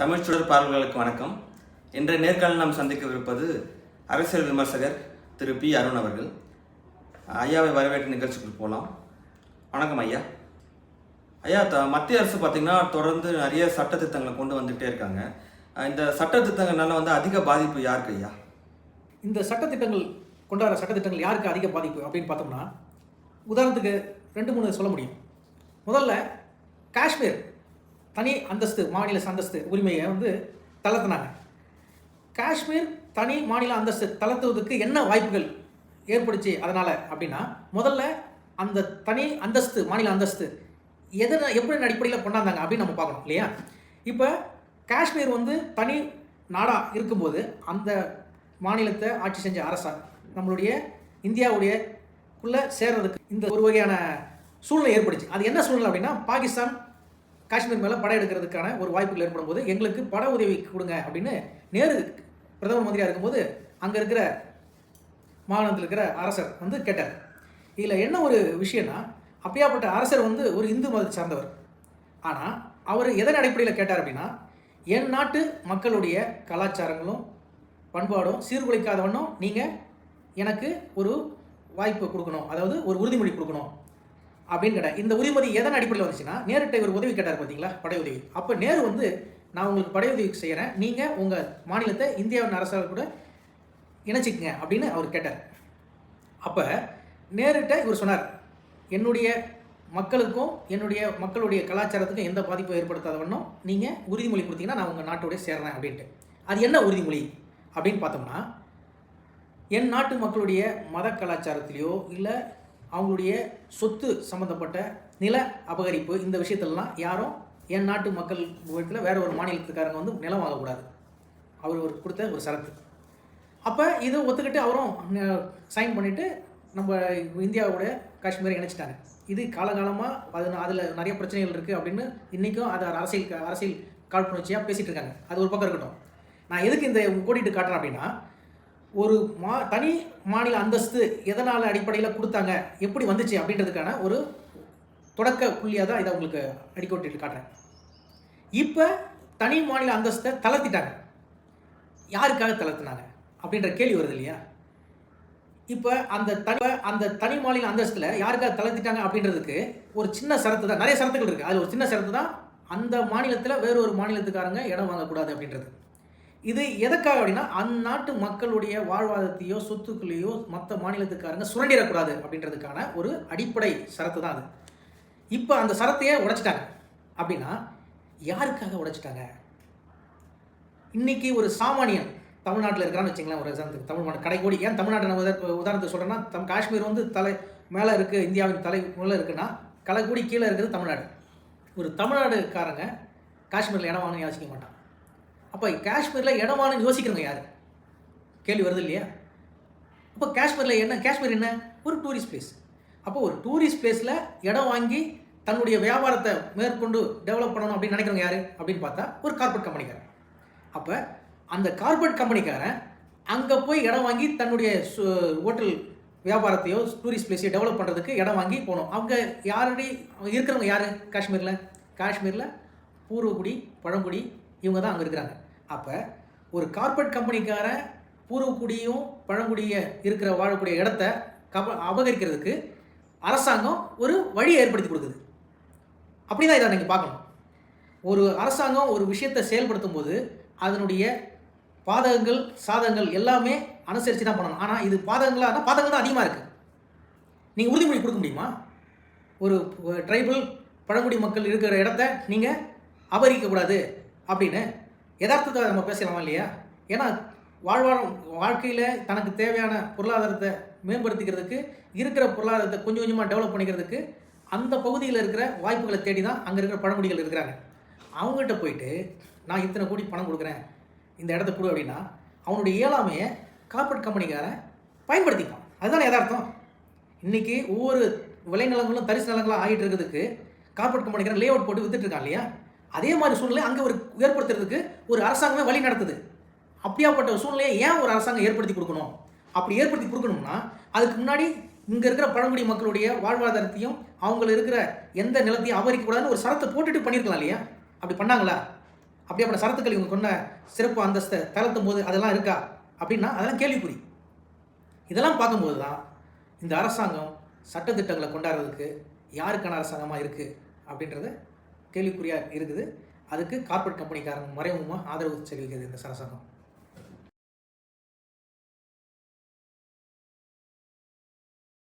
தமிழ் சுடர் பார்வைகளுக்கு வணக்கம். இன்றைய நேர்காணல் நாம் சந்திக்கவிருப்பது அரசியல் விமர்சகர் திரு பி அருண் அவர்கள். ஐயாவை வரவேற்று நிகழ்ச்சிக்கு போகலாம் வணக்கம் ஐயா. ஐயா த மத்திய அரசு பார்த்திங்கன்னா தொடர்ந்து நிறைய சட்டத்திட்டங்களை கொண்டு வந்துகிட்டே இருக்காங்க. இந்த இந்த சட்டத்திட்டங்கள்னால வந்து அதிக பாதிப்பு யாருக்கு ஐயா? இந்த சட்டத்திட்டங்கள் கொண்டாடுற சட்டத்திட்டங்கள் யாருக்கு அதிக பாதிப்பு அப்படின்னு பார்த்தோம்னா உதாரணத்துக்கு ரெண்டு மூணு சொல்ல முடியும். முதல்ல காஷ்மீர். தனி அந்தஸ்து மாநில அந்தஸ்து உரிமையை வந்து தளர்த்தினாங்க. காஷ்மீர் தனி மாநில அந்தஸ்து தளர்த்துவதற்கு என்ன வாய்ப்புகள் ஏற்படுச்சு அதனால் அப்படின்னா முதல்ல அந்த தனி அந்தஸ்து மாநில அந்தஸ்து எதனை எப்படி அடிப்படையில் கொண்டாந்தாங்க அப்படின்னு நம்ம பார்க்கணும் இல்லையா? இப்போ காஷ்மீர் வந்து தனி நாடாக இருக்கும்போது அந்த மாநிலத்தை ஆட்சி செஞ்ச அரசா நம்மளுடைய இந்தியாவுடைய குள்ளே சேர்றதுக்கு இந்த ஒரு வகையான சூழ்நிலை ஏற்படுச்சு. அது என்ன சூழ்நிலை அப்படின்னா பாகிஸ்தான் காஷ்மீர் மேலே படம் எடுக்கிறதுக்கான ஒரு வாய்ப்புகள் ஏற்படும் போது எங்களுக்கு பட உதவி கொடுங்க அப்படின்னு நேரு பிரதம மந்திரியாக இருக்கும்போது அங்கே இருக்கிற மாநிலத்தில் இருக்கிற அரசர் வந்து கேட்டார். இதில் என்ன ஒரு விஷயம்னா அப்படியாப்பட்ட அரசர் வந்து ஒரு இந்து மதத்தை சார்ந்தவர். ஆனால் அவர் எதன் அடிப்படையில் கேட்டார் அப்படின்னா என் நாட்டு மக்களுடைய கலாச்சாரங்களும் பண்பாடும் சீர்குலைக்காதவண்ணம் நீங்கள் எனக்கு ஒரு வாய்ப்பு கொடுக்கணும். அதாவது ஒரு உறுதிமொழி கொடுக்கணும். அப்படின்னு கேட்டேன் இந்த உறுதிமொழி எதன் அடிப்படையில் வந்துச்சுன்னா நேருட்ட இவர் உதவி கேட்டார் பார்த்தீங்களா படை உதவி. அப்போ நேரு வந்து நான் உங்களுக்கு படை உதவி செய்கிறேன் நீங்கள் உங்கள் மாநிலத்தை இந்தியாவின் அரசால் கூட இணைச்சிக்கங்க அப்படின்னு அவர் கேட்டார். அப்போ நேருட்ட இவர் சொன்னார் என்னுடைய மக்களுக்கும் என்னுடைய மக்களுடைய கலாச்சாரத்துக்கும் எந்த பாதிப்பும் ஏற்படுத்தாத வண்ணம் நீங்கள் உறுதிமொழி கொடுத்தீங்கன்னா நான் உங்கள் நாட்டோட சேர்றேன் அப்படின்ட்டு. அது என்ன உறுதிமொழி? அப்படின்னு பார்த்தோம்னா என் நாட்டு மக்களுடைய மத கலாச்சாரத்திலேயோ இல்லை அவங்களுடைய சொத்து சம்மந்தப்பட்ட நில அபகரிப்பு இந்த விஷயத்துலலாம் யாரும் என் நாட்டு மக்கள் வீட்டில் வேற ஒரு மாநிலத்துக்காரங்க வந்து நிலம் வாங்கக்கூடாது. அவர் ஒரு கொடுத்த ஒரு சரத்து அப்போ இதை ஒத்துக்கிட்டு அவரும் சைன் பண்ணிவிட்டு நம்ம இந்தியாவோட காஷ்மீரை இணைச்சிட்டாங்க இது காலகாலமாக அது அதில் நிறைய பிரச்சனைகள் இருக்குது அப்படின்னு இன்றைக்கும் அதை அரசியல் அரசியல் காழ்ப்புணர்ச்சியாக பேசிகிட்டு இருக்காங்க. அது ஒரு பக்கம் இருக்கட்டும். நான் எதுக்கு இந்த கோடிட்டு காட்டுறேன் அப்படின்னா ஒரு மா தனி மாநில அந்தஸ்து எதனால் அடிப்படையில் கொடுத்தாங்க எப்படி வந்துச்சு அப்படின்றதுக்கான ஒரு தொடக்க புள்ளியாக தான் இதை உங்களுக்கு அடிக்கோட்டிட்டு காட்டுறேன். இப்போ தனி மாநில அந்தஸ்தை தளர்த்திட்டாங்க. யாருக்காக தளர்த்தினாங்க அப்படின்ற கேள்வி வருது இல்லையா? இப்போ அந்த தனி அந்த தனி மாநில அந்தஸ்தில் யாருக்காக தளர்த்திட்டாங்க அப்படின்றதுக்கு ஒரு சின்ன சரத்து தான் நிறைய சரத்துகள் இருக்குது அதில் ஒரு சின்ன சரத்து தான் அந்த மாநிலத்தில் வேறு ஒரு மாநிலத்துக்காரங்க இடம் வாங்கக்கூடாது அப்படின்றது. இது எதற்காக அப்படின்னா அந்நாட்டு மக்களுடைய வாழ்வாதாரத்தையோ சொத்துக்களையோ மற்ற மாநிலத்துக்காரங்க சுரண்டிடக்கூடாது அப்படின்றதுக்கான ஒரு அடிப்படை சரத்து தான் அது. இப்போ அந்த சரத்தையே உடைச்சிட்டாங்க. அப்படின்னா யாருக்காக உடைச்சிட்டாங்க? இன்னைக்கு ஒரு சாமானியன் தமிழ்நாட்டில் இருக்கிறான்னு வச்சுங்களேன் ஒரு உதாரணத்துக்கு தமிழ்நாடு கடைக்கோடி ஏன் தமிழ்நாட்டை நான் உதாரணத்தை உதாரணத்துக்கு சொல்கிறேன்னா தம் காஷ்மீர் வந்து தலை மேலே இருக்குது இந்தியாவின் தலை மேலே இருக்குன்னா கலைக்கூடி கீழே இருக்கிறது தமிழ்நாடு. ஒரு தமிழ்நாடுக்காரங்க காஷ்மீரில் இடம் வாங்கணும்னு யோசிக்க மாட்டான். அப்போ காஷ்மீரில் இடம் வாங்கணும்னு யோசிக்கிறவங்க யார்? கேள்வி வருது இல்லையா? அப்போ காஷ்மீரில் என்ன? காஷ்மீர் என்ன? ஒரு டூரிஸ்ட் பிளேஸ் அப்போ ஒரு டூரிஸ்ட் பிளேஸில் இடம் வாங்கி தன்னுடைய வியாபாரத்தை மேற்கொண்டு டெவலப் பண்ணணும் அப்படின்னு நினைக்கிறவங்க யார்? அப்படின்னு பார்த்தா ஒரு கார்பரேட் கம்பெனிக்காரன் அப்போ அந்த கார்பரேட் கம்பெனிக்காரன் அங்கே போய் இடம் வாங்கி தன்னுடைய சு- ஹோட்டல் வியாபாரத்தையோ டூரிஸ்ட் பிளேஸையோ டெவலப் பண்ணுறதுக்கு இடம் வாங்கி போகணும். அவங்க யாரடி இருக்கிறவங்க யார்? காஷ்மீரில்? காஷ்மீரில் பூர்வகுடி பழங்குடி இவங்க தான் அங்கே இருக்கிறாங்க. அப்போ ஒரு கார்பரேட் கம்பெனிக்காரன் பூர்வக்குடியும் பழங்குடிய இருக்கிற வாழக்கூடிய இடத்த கப அபகரிக்கிறதுக்கு அரசாங்கம் ஒரு வழியை ஏற்படுத்தி கொடுக்குது. அப்படி தான் இதை நீங்கள் பார்க்கணும். ஒரு அரசாங்கம் ஒரு விஷயத்தை செயல்படுத்தும் போது அதனுடைய பாதகங்கள் சாதகங்கள் எல்லாமே அனுசரித்து தான் பண்ணணும். ஆனால் இது பாதகங்களாக பாதகங்கள் தான் அதிகமாக இருக்குது நீங்கள் உறுதிமொழி கொடுக்க முடியுமா? ஒரு ட்ரைபல் பழங்குடி மக்கள் இருக்கிற இடத்த நீங்கள் அபகரிக்கக்கூடாது அப்படின்னு யதார்த்தத்தை நம்ம பேசலாமா இல்லையா? ஏன்னா வாழ்வாரம் வாழ்க்கையில் தனக்கு தேவையான பொருளாதாரத்தை மேம்படுத்திக்கிறதுக்கு இருக்கிற பொருளாதாரத்தை கொஞ்சம் கொஞ்சமாக டெவலப் பண்ணிக்கிறதுக்கு அந்த பகுதியில் இருக்கிற வாய்ப்புகளை தேடி தான் அங்கே இருக்கிற பழங்குடிகள் இருக்கிறாங்க. அவங்ககிட்ட போயிட்டு நான் இத்தனை கோடி பணம் கொடுக்குறேன் இந்த இடத்த கொடு அப்படின்னா அவனுடைய இயலாமையை கார்பரேட் கம்பெனிக்காரன் பயன்படுத்திப்பான். அதுதான் யதார்த்தம். இன்றைக்கி ஒவ்வொரு விளைநிலங்களும் தரிசு நிலங்களாக ஆகிட்டு இருக்கிறதுக்கு கார்பரேட் கம்பெனிக்காரன் லே அவுட் போட்டு வித்துட்டு இருக்கான் இல்லையா? அதே மாதிரி சூழ்நிலை அங்கே ஒரு ஏற்படுத்துறதுக்கு ஒரு அரசாங்கமே வழி நடத்துது. அப்படியாப்பட்ட சூழ்நிலையை ஏன் ஒரு அரசாங்கம் ஏற்படுத்தி கொடுக்கணும்? அப்படி ஏற்படுத்தி கொடுக்கணும்னா அதுக்கு முன்னாடி இங்கே இருக்கிற பழங்குடி மக்களுடைய வாழ்வாதாரத்தையும் அவங்கள இருக்கிற எந்த நிலத்தையும் அபகரிக்கக்கூடாதுன்னு ஒரு சரத்தை போட்டுட்டு பண்ணியிருக்கலாம் இல்லையா? அப்படி பண்ணாங்களா? அப்படியாப்பட்ட சரத்துக்கள் இவங்க கொண்ட சிறப்பு அந்தஸ்தை தளர்த்தும் போது அதெல்லாம் இருக்கா? அப்படின்னா அதெல்லாம் கேள்விக்குறி. இதெல்லாம் பார்க்கும்போது தான் இந்த அரசாங்கம் சட்டத்திட்டங்களை கொண்டாடுறதுக்கு யாருக்கான அரசாங்கமாக இருக்குது அப்படின்றத கேள்விக்குறியாக இருக்குது. அதுக்கு கார்ப்பரேட் கம்பெனிக்காரங்க மறைமுகமாக ஆதரவு செலுத்துகிறது இந்த சரசங்கம்.